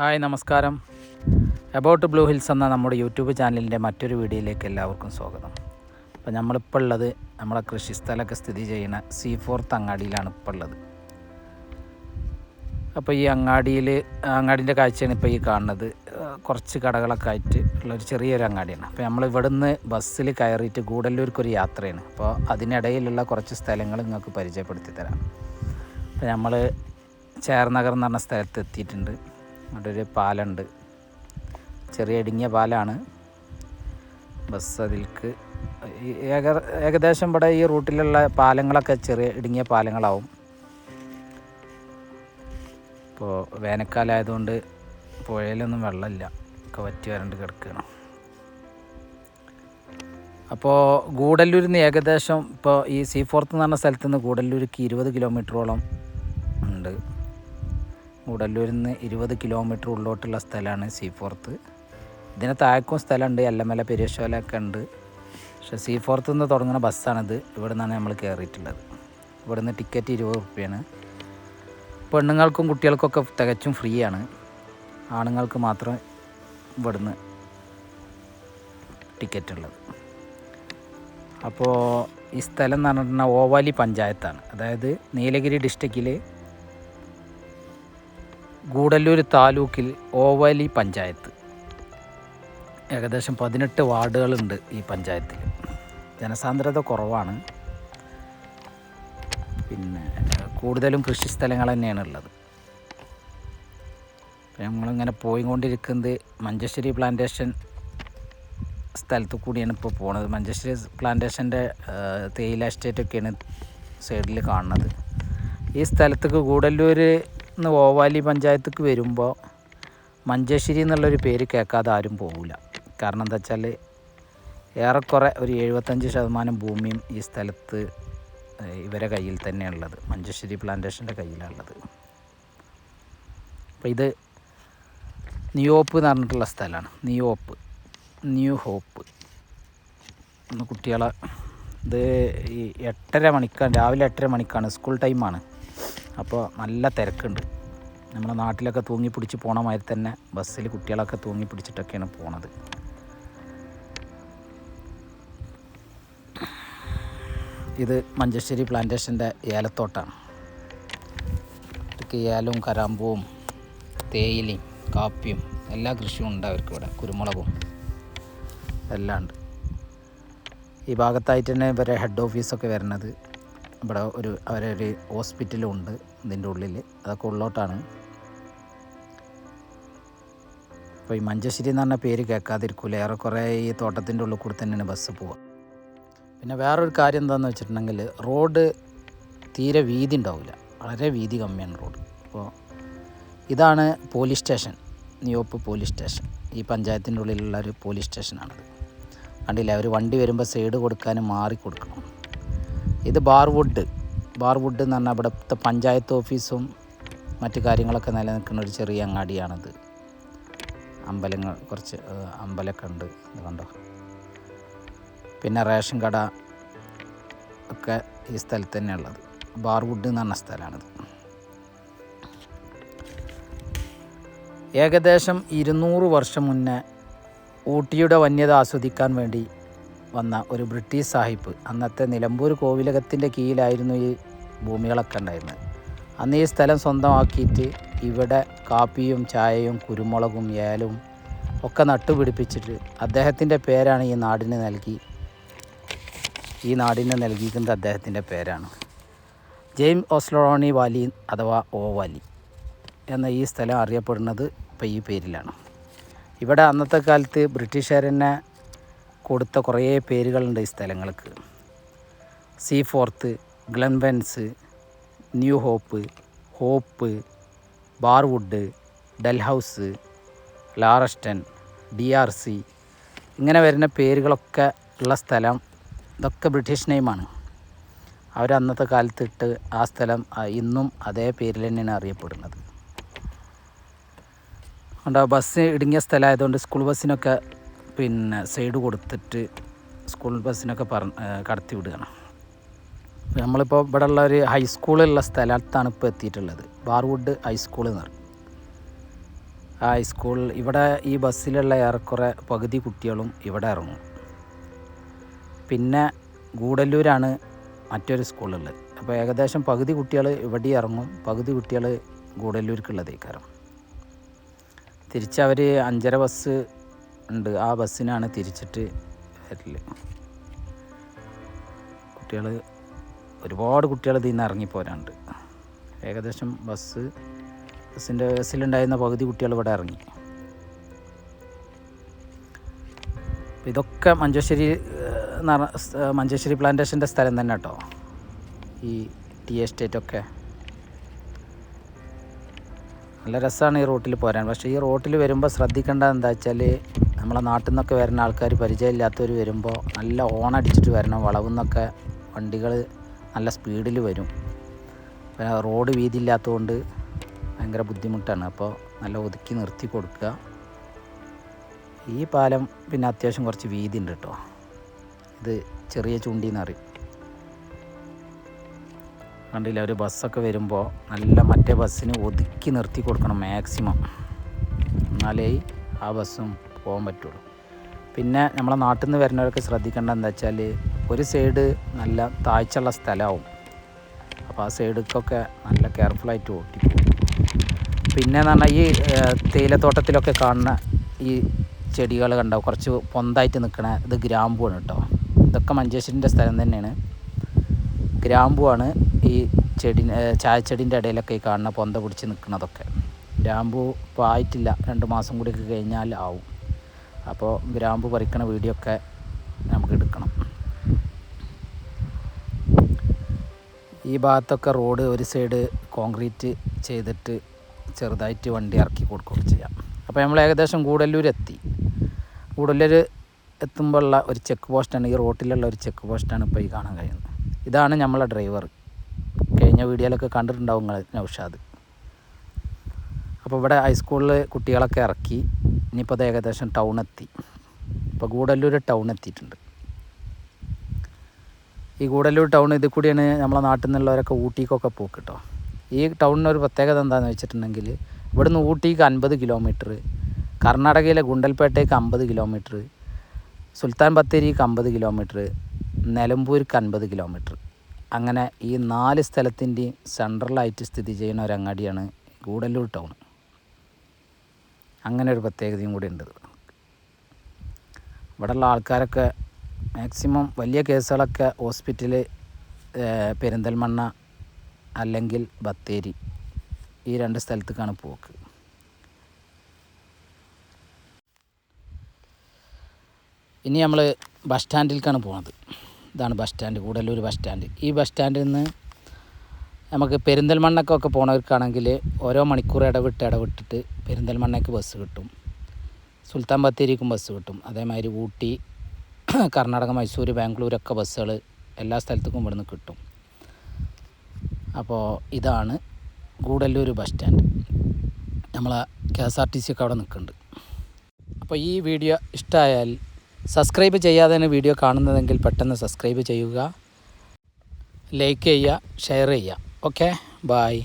Hi നമസ്കാരം. About blue hills എന്ന നമ്മുടെ യൂട്യൂബ് ചാനലിന്റെ മറ്റൊരു വീഡിയോയിലേക്ക് എല്ലാവർക്കും സ്വാഗതം. അപ്പോൾ നമ്മളിപ്പോൾ ഉള്ളത് നമ്മളെ കൃഷിസ്ഥലമൊക്കെ സ്ഥിതി ചെയ്യുന്ന സി ഫോർത്ത് തങ്ങാടിയിലാണ് ഇപ്പോൾ ഉള്ളത്. അപ്പോൾ ഈ അങ്ങാടിയിൽ അങ്ങാടിന്റെ കാഴ്ചയാണ് ഇപ്പോൾ ഈ കാണുന്നത്. കുറച്ച് കടകളൊക്കെ ആയിട്ട് ഉള്ളൊരു ചെറിയൊരു അങ്ങാടിയാണ്. അപ്പോൾ നമ്മൾ ഇവിടുന്ന് ബസ്സിൽ കയറിയിട്ട് ഗൂഡല്ലൂർക്കൊരു യാത്രയാണ്. അപ്പോൾ അതിനിടയിലുള്ള കുറച്ച് സ്ഥലങ്ങൾ നിങ്ങൾക്ക് പരിചയപ്പെടുത്തി തരാം. അപ്പോൾ നമ്മൾ ചേർനഗർ എന്ന് പറഞ്ഞ സ്ഥലത്ത് എത്തിയിട്ടുണ്ട്. അവിടെ ഒരു പാലമുണ്ട് ചെറിയ ഇടുങ്ങിയ പാലാണ്. ബസ് അതിൽക്ക് ഏക ഏകദേശം ഇവിടെ ഈ റൂട്ടിലുള്ള പാലങ്ങളൊക്കെ ചെറിയ ഇടുങ്ങിയ പാലങ്ങളാവും. ഇപ്പോൾ വേനൽക്കാലമായതുകൊണ്ട് പുഴയിലൊന്നും വെള്ളമില്ല. ഒക്കെ വറ്റി വരണ്ട് കിടക്കുകയാണ് അപ്പോൾ ഗൂഡല്ലൂരിൽ നിന്ന് ഏകദേശം ഇപ്പോൾ ഈ സി ഫോർത്ത് എന്ന് പറഞ്ഞ സ്ഥലത്ത് നിന്ന് ഗൂഡല്ലൂർക്ക് ഇരുപത് കിലോമീറ്ററോളം ഉണ്ട്. ഗൂഡല്ലൂരിൽ നിന്ന് ഇരുപത് കിലോമീറ്റർ ഉള്ളോട്ടുള്ള സ്ഥലമാണ് സി ഫോർത്ത്. ഇതിന് താഴേക്കും സ്ഥലമുണ്ട് എല്ലമല പെരിയശോലൊക്കെ ഉണ്ട്. പക്ഷേ സി ഫോർത്ത് നിന്ന് തുടങ്ങുന്ന ബസ്സാണിത്. ഇവിടെ നിന്നാണ് നമ്മൾ കയറിയിട്ടുള്ളത് ഇവിടെ നിന്ന് ടിക്കറ്റ് ഇരുപത് റുപ്യാണ്. പെണ്ണുങ്ങൾക്കും കുട്ടികൾക്കൊക്കെ തികച്ചും ഫ്രീ ആണ് ആണുങ്ങൾക്ക് മാത്രം ഇവിടുന്ന് ടിക്കറ്റ് ഉള്ളത് അപ്പോൾ ഈ സ്ഥലം എന്ന് പറഞ്ഞിട്ടുണ്ടെങ്കിൽ ഓവാലി പഞ്ചായത്താണ്. അതായത് നീലഗിരി ഡിസ്ട്രിക്റ്റിൽ ഗൂഡല്ലൂർ താലൂക്കിൽ ഓവലി പഞ്ചായത്ത്. ഏകദേശം പതിനെട്ട് വാർഡുകളുണ്ട് ഈ പഞ്ചായത്തിൽ. ജനസാന്ദ്രത കുറവാണ്. പിന്നെ കൂടുതലും കൃഷി സ്ഥലങ്ങൾ തന്നെയാണ് ഉള്ളത്. നമ്മളിങ്ങനെ പോയിക്കൊണ്ടിരിക്കുന്നത് മഞ്ചേശ്വരി പ്ലാന്റേഷൻ സ്ഥലത്ത് കൂടിയാണ് ഇപ്പോൾ പോണത്. മഞ്ചേശ്വരി പ്ലാന്റേഷന്റെ തേയില എസ്റ്റേറ്റൊക്കെയാണ് സൈഡിൽ കാണുന്നത്. ഈ സ്ഥലത്തേക്ക് ഗൂഡല്ലൂർ നിന്ന് ഓവാലി പഞ്ചായത്തേക്ക് വരുമ്പോൾ മഞ്ചേശ്വരി എന്നുള്ളൊരു പേര് കേൾക്കാതെ ആരും പോകില്ല കാരണം എന്താ വെച്ചാൽ ഏറെക്കുറെ ഒരു എഴുപത്തഞ്ച് ശതമാനം ഭൂമിയും ഈ സ്ഥലത്ത് ഇവരെ കയ്യിൽ തന്നെയാണുള്ളത് മഞ്ചേശ്വരി പ്ലാന്റേഷന്റെ കയ്യിലാണുള്ളത് അപ്പോൾ ഇത് നിയോപ്പ് എന്ന് പറഞ്ഞിട്ടുള്ള സ്ഥലമാണ്. നിയോപ്പ്. New Hope. ഒന്ന് കുട്ടികളെ ഇത് ഈ എട്ടര മണിക്കാണ് രാവിലെ എട്ടര മണിക്കാണ് സ്കൂൾ ടൈമാണ്. അപ്പോൾ നല്ല തിരക്കുണ്ട്. നമ്മുടെ നാട്ടിലൊക്കെ തൂങ്ങി പിടിച്ച് പോണ മാതിരി തന്നെ ബസ്സിൽ കുട്ടികളൊക്കെ തൂങ്ങി പിടിച്ചിട്ടൊക്കെയാണ് പോണത്. ഇത് മഞ്ചേശ്വരി പ്ലാന്റേഷന്റെ ഏലത്തോട്ടാണ്. ഇവർക്ക് ഏലവും കരാമ്പൂവും തേയിലയും കാപ്പിയും എല്ലാ കൃഷിയും ഉണ്ട് അവർക്ക് ഇവിടെ. കുരുമുളകും എല്ലാം ഉണ്ട്. ഈ ഭാഗത്തായിട്ട് തന്നെ ഇവരെ ഹെഡ് ഓഫീസൊക്കെ വരുന്നത്. ഇവിടെ ഒരു അവരൊരു ഹോസ്പിറ്റലും ഉണ്ട്. ഇതിന്റെ ഉള്ളിൽ. അതൊക്കെ ഉള്ളോട്ടാണ്. അപ്പോൾ ഈ മഞ്ചശ്ശേരി എന്ന് പറഞ്ഞ പേര് കേൾക്കാതിരിക്കൂല? ഏറെക്കുറെ ഈ തോട്ടത്തിന്റെ ഉള്ളിൽ കൂടി തന്നെയാണ് ബസ് പോവുക. പിന്നെ വേറൊരു കാര്യം എന്താണെന്ന് വെച്ചിട്ടുണ്ടെങ്കിൽ റോഡ് തീരെ വീതി ഉണ്ടാവില്ല. വളരെ വീതി കമ്മിയാണ് റോഡ്. അപ്പോൾ ഇതാണ് പോലീസ് സ്റ്റേഷൻ നിയോപ്പ് പോലീസ് സ്റ്റേഷൻ ഈ പഞ്ചായത്തിന്റെ ഉള്ളിലുള്ള ഒരു പോലീസ് സ്റ്റേഷനാണ് കണ്ടില്ല? അവർ വണ്ടി വരുമ്പോൾ സൈഡ് കൊടുക്കാനും മാറി കൊടുക്കണം. ഇത് ബാർവുഡ് ബാർവുഡ് എന്ന് പറഞ്ഞാൽ ഇവിടുത്തെ പഞ്ചായത്ത് ഓഫീസും മറ്റു കാര്യങ്ങളൊക്കെ നിലനിൽക്കുന്ന ഒരു ചെറിയ അങ്ങാടിയാണിത്. അമ്പലങ്ങൾ കുറച്ച് അമ്പലമൊക്കെ ഉണ്ട് ഇത് കണ്ടോ. പിന്നെ റേഷൻ കട ഒക്കെ ഈ സ്ഥലത്ത് തന്നെയുള്ളത് ബാർവുഡ് എന്ന് പറഞ്ഞ സ്ഥലമാണിത്. ഏകദേശം ഇരുന്നൂറ് വർഷം മുന്നേ ഊട്ടിയുടെ വന്യത ആസ്വദിക്കാൻ വേണ്ടി വന്ന ഒരു ബ്രിട്ടീഷ് സാഹിബ് അന്നത്തെ നിലമ്പൂർ കോവിലകത്തിന്റെ കീഴിലായിരുന്നു ഈ ഭൂമികളൊക്കെ ഉണ്ടായിരുന്നത്. അന്ന് ഈ സ്ഥലം സ്വന്തമാക്കിയിട്ട് ഇവിടെ കാപ്പിയും ചായയും കുരുമുളകും ഏലവും ഒക്കെ നട്ടുപിടിപ്പിച്ചിട്ട് അദ്ദേഹത്തിന്റെ പേരാണ് ഈ നാടിന് നൽകി. ഈ നാടിന് നൽകിയിരിക്കുന്നത് അദ്ദേഹത്തിന്റെ പേരാണ്. ജെയിംസ് ഓസ്ലോണി വാലി അഥവാ ഓ വാലി എന്ന ഈ സ്ഥലം അറിയപ്പെടുന്നത് ഇപ്പോൾ ഈ പേരിലാണ്. ഇവിടെ അന്നത്തെ കാലത്ത് ബ്രിട്ടീഷുകാർ തന്നെ കൊടുത്ത കുറേ പേരുകളുണ്ട് ഈ സ്ഥലങ്ങൾക്ക്. Seaforth ഗ്ലൻവെൻസ് New Hope Hope Barwood Dalhouse ലാറസ്റ്റൺ D R C ഇങ്ങനെ വരുന്ന പേരുകളൊക്കെ ഉള്ള സ്ഥലം ഇതൊക്കെ ബ്രിട്ടീഷ് നെയിമാണ്. അവർ അന്നത്തെ കാലത്തിട്ട് ആ സ്ഥലം ഇന്നും അതേ പേരിൽ തന്നെയാണ് അറിയപ്പെടുന്നത്. അതുകൊണ്ട് ബസ് ഇടുങ്ങിയ സ്ഥലമായതുകൊണ്ട് സ്കൂൾ ബസ്സിനൊക്കെ പിന്നെ സൈഡ് കൊടുത്തിട്ട് സ്കൂൾ ബസ്സിനൊക്കെ പറ കടത്തി വിടുകയാണ്. നമ്മളിപ്പോൾ ഇവിടെ ഉള്ള ഒരു ഹൈസ്കൂളുള്ള സ്ഥലത്താണ് ഇപ്പോൾ എത്തിയിട്ടുള്ളത്. ബാർവുഡ് ഹൈസ്കൂൾ എന്ന് പറയും. ആ ഹൈസ്കൂൾ ഇവിടെ ഈ ബസ്സിലുള്ള ഏറെക്കുറെ പകുതി കുട്ടികളും ഇവിടെ ഇറങ്ങും. പിന്നെ ഗൂഡല്ലൂരാണ് മറ്റൊരു സ്കൂളുള്ളത് അപ്പോൾ ഏകദേശം പകുതി കുട്ടികൾ ഇവിടെ ഇറങ്ങും പകുതി കുട്ടികൾ ഗൂഡല്ലൂർക്കുള്ളതേക്കാരം. തിരിച്ചവർ അഞ്ചര ബസ് ഉണ്ട്. ആ ബസ്സിനാണ് തിരിച്ചിട്ട് വരൽ. കുട്ടികൾ ഒരുപാട് കുട്ടികൾ ഇതിൽ നിന്ന് ഇറങ്ങിപ്പോരാണ്ട് ഏകദേശം ബസ് ബസ്സിന്റെ ബസ്സിലുണ്ടായിരുന്ന പകുതി കുട്ടികൾ ഇവിടെ ഇറങ്ങി. ഇതൊക്കെ മഞ്ചേശ്വരി മഞ്ചേശ്വരി പ്ലാന്റേഷന്റെ സ്ഥലം തന്നെ കേട്ടോ. ഈ ടീ എസ്റ്റേറ്റൊക്കെ നല്ല രസമാണ് ഈ റോട്ടിൽ പോരാൻ. പക്ഷേ ഈ റോട്ടിൽ വരുമ്പോൾ ശ്രദ്ധിക്കേണ്ട എന്താ വെച്ചാൽ നമ്മളെ നാട്ടിൽ നിന്നൊക്കെ വരുന്ന ആൾക്കാർ പരിചയമില്ലാത്തവർ വരുമ്പോൾ നല്ല ഓണടിച്ചിട്ട് വരണം. വളവിൽ നിന്നൊക്കെ വണ്ടികൾ നല്ല സ്പീഡിൽ വരും. പിന്നെ റോഡ് വീതി ഇല്ലാത്തതുകൊണ്ട് ഭയങ്കര ബുദ്ധിമുട്ടാണ്. അപ്പോൾ നല്ല ഒതുക്കി നിർത്തി കൊടുക്കുക ഈ പാലം പിന്നെ അത്യാവശ്യം കുറച്ച് വീതി ഉണ്ട് കേട്ടോ ഇത് ചെറിയ ചുണ്ടിന്ന് അറിയും കണ്ടില്ല? ഒരു ബസ്സൊക്കെ വരുമ്പോൾ നല്ല മറ്റേ ബസ്സിന് ഒതുക്കി നിർത്തി കൊടുക്കണം മാക്സിമം. എന്നാലേ ആ ബസ്സും പോകാൻ പറ്റുള്ളൂ. പിന്നെ നമ്മളെ നാട്ടിൽ നിന്ന് വരുന്നവരൊക്കെ ശ്രദ്ധിക്കേണ്ട എന്താ വെച്ചാൽ ഒരു സൈഡ് നല്ല താഴ്ചയുള്ള സ്ഥലമാവും. അപ്പോൾ ആ സൈഡിലേക്കൊക്കെ നല്ല കെയർഫുള്ളായിട്ട് ഓട്ടി പിന്നെ എന്ന് പറഞ്ഞാൽ ഈ തേയിലത്തോട്ടത്തിലൊക്കെ കാണുന്ന ഈ ചെടികൾ കണ്ടോ? കുറച്ച് പൊന്തായിട്ട് നിൽക്കണ ഇത് ഗ്രാമ്പുവാണ് കേട്ടോ. ഇതൊക്കെ മഞ്ചേശ്വരിന്റെ സ്ഥലം തന്നെയാണ്. ഗ്രാമ്പുവാണ് ഈ ചെടി ചായച്ചെടിന്റെ ഇടയിലൊക്കെ ഈ കാണുന്ന പൊന്ത പിടിച്ച് നിൽക്കുന്നതൊക്കെ ഗ്രാമ്പു ഇപ്പോൾ ആയിട്ടില്ല. രണ്ട് മാസം കൂടി ഒക്കെ കഴിഞ്ഞാൽ ആവും. അപ്പോൾ ഗ്രാമ്പ് പറിക്കണ വീഡിയോ ഒക്കെ നമുക്ക് എടുക്കണം. ഈ ഭാഗത്തൊക്കെ റോഡ് ഒരു സൈഡ് കോൺക്രീറ്റ് ചെയ്തിട്ട് ചെറുതായിട്ട് വണ്ടി ഇറക്കി കൊടുക്കുകയൊക്കെ ചെയ്യാം. അപ്പോൾ നമ്മൾ ഏകദേശം കൂടല്ലൂർ എത്തി ഗൂഡല്ലൂർ എത്തുമ്പോഴുള്ള ഒരു ചെക്ക് പോസ്റ്റാണ് ഈ റോട്ടിലുള്ള ഒരു ചെക്ക് പോസ്റ്റാണ് ഇപ്പോൾ ഈ കാണാൻ കഴിയുന്നത്. ഇതാണ് നമ്മളെ ഡ്രൈവർ കഴിഞ്ഞ വീഡിയോയിലൊക്കെ കണ്ടിട്ടുണ്ടാവും നിങ്ങൾ നൗഷാദ്. അപ്പോൾ ഇവിടെ ഹൈസ്കൂളിൽ കുട്ടികളൊക്കെ ഇറക്കി. ഇനിയിപ്പോൾ അത് ഏകദേശം ടൗൺ എത്തി. ഇപ്പോൾ ഗൂഡല്ലൂർ ടൗൺ എത്തിയിട്ടുണ്ട്. ഈ ഗൂഡല്ലൂർ ടൗൺ ഇതിൽ കൂടിയാണ് നമ്മളെ നാട്ടിൽ നിന്നുള്ളവരൊക്കെ ഊട്ടിക്കൊക്കെ പോക്ക് കേട്ടോ ഈ ടൗണിന് ഒരു പ്രത്യേകത എന്താണെന്ന് വെച്ചിട്ടുണ്ടെങ്കിൽ ഇവിടുന്ന് ഊട്ടിക്ക് അൻപത് കിലോമീറ്റർ കർണാടകയിലെ ഗുണ്ടൽപേട്ടയ്ക്ക് അമ്പത് കിലോമീറ്റർ സുൽത്താൻ ബത്തേരിക്ക് അമ്പത് കിലോമീറ്റർ നിലമ്പൂർക്ക് അൻപത് കിലോമീറ്റർ അങ്ങനെ ഈ നാല് സ്ഥലത്തിന്റെയും സെൻട്രലായിട്ട് സ്ഥിതി ചെയ്യുന്ന ഒരു അങ്ങാടിയാണ് ഗൂഡല്ലൂർ ടൗൺ അങ്ങനെ ഒരു പ്രത്യേകതയും കൂടി ഉണ്ട്. ഇവിടെയുള്ള ആൾക്കാരൊക്കെ മാക്സിമം വലിയ കേസുകളൊക്കെ ഹോസ്പിറ്റൽ പെരിന്തൽമണ്ണ അല്ലെങ്കിൽ ബത്തേരി ഈ രണ്ട് സ്ഥലത്തേക്കാണ് പോക്ക്. ഇനി നമ്മൾ ബസ് സ്റ്റാൻഡിലേക്കാണ് പോകുന്നത് ഇതാണ് bus stand Gudalur bus stand ഈ ബസ് സ്റ്റാൻഡിൽ നിന്ന് നമുക്ക് പെരിന്തൽമണ്ണക്കൊക്കെ പോണവർക്കാണെങ്കിൽ ഓരോ മണിക്കൂർ ഇടവിട്ട് ഇടവിട്ടിട്ട് പെരിന്തൽമണ്ണയ്ക്ക് ബസ് കിട്ടും. സുൽത്താൻ ബത്തേരിക്കും ബസ് കിട്ടും. അതേമാതിരി ഊട്ടി കർണാടക മൈസൂർ ബാംഗ്ലൂരൊക്കെ ബസ്സുകൾ എല്ലാ സ്ഥലത്തേക്കും ഇവിടുന്ന് കിട്ടും. അപ്പോൾ ഇതാണ് ഗൂഡല്ലൂർ ബസ് സ്റ്റാൻഡ് നമ്മളെ K S R T C ഒക്കെ അവിടെ നിൽക്കുന്നുണ്ട്. അപ്പോൾ ഈ വീഡിയോ ഇഷ്ടമായാൽ സബ്സ്ക്രൈബ് ചെയ്യാതെ ചെയ്യാതെയാണ് വീഡിയോ കാണുന്നതെങ്കിൽ പെട്ടെന്ന് സബ്സ്ക്രൈബ് ചെയ്യുക. ലൈക്ക് ചെയ്യുക ഷെയർ ചെയ്യുക. okay bye.